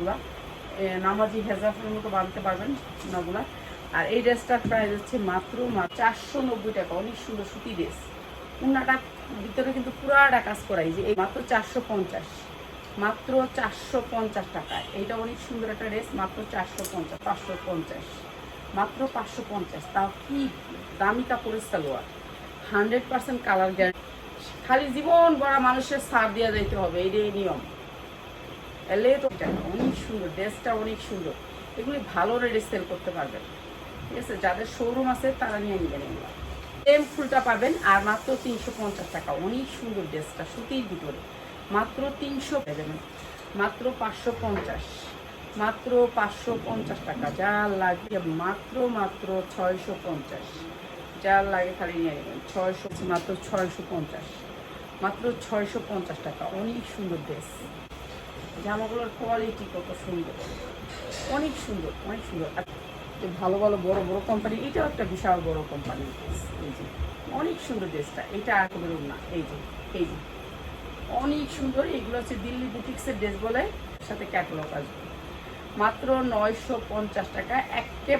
ওনাগুলা এ, নামাজি হেজাফের মতো বাঁধতে পারবেন ওনাগুলা আর এই ড্রেসটার প্রাইস হচ্ছে মাত্র চারশো নব্বই টাকা। অনেক সুন্দর সুতি ড্রেস। উন্নাটা ভিতরে কিন্তু পুরাটা কাজ করাই যে এই মাত্র চারশো পঞ্চাশ। মাত্র চারশো পঞ্চাশ টাকা। এইটা অনেক সুন্দর একটা ড্রেস মাত্র চারশো পঞ্চাশ পাঁচশো পঞ্চাশ। মাত্র পাঁচশো পঞ্চাশ। তাও কি দামি কাপড়ের salwar. Hundred percent colour guarantee. খালি জীবন গড়া মানুষের সার দেওয়া যাইতে হবে এটাই নিয়ম। তো অনেক সুন্দর, ড্রেসটা অনেক সুন্দর। এগুলি ভালো রেটে সেল করতে পারবেন। ঠিক আছে? যাদের শোরুম আছে, তারা নিয়ে নেবেন এগুলো। সেম ফুলটা পাবেন, আর মাত্র তিনশো পঞ্চাশ টাকা। অনেক সুন্দর ড্রেসটা, সুতির ভিতরে। মাত্র তিনশো দেবেন মাত্র পাঁচশো পঞ্চাশ। মাত্র পাঁচশো পঞ্চাশ টাকা। যা লাগে, মাত্র মাত্র ছয়শো পঞ্চাশ। যা লাগে খালি নিয়ে নেবেন। ছয়শো, মাত্র ছয়শো পঞ্চাশ। মাত্র ছয়শো পঞ্চাশ টাকা। অনেক সুন্দর ড্রেস। জামাগুলোর কোয়ালিটি কত সুন্দর। অনেক সুন্দর অনেক সুন্দর। ভালো ভালো বড় বড় কোম্পানি এটাও একটা বিশাল বড় কোম্পানি এই যে, অনেক সুন্দর ড্রেসটা। এটা আর কোনো না। এই যে এই যে। অনেক সুন্দর। এগুলো হচ্ছে দিল্লি বুটিক্সের ড্রেস বলে, সাথে ক্যাটলগ আসবে মাত্র নয়শো পঞ্চাশ টাকা, একেবারে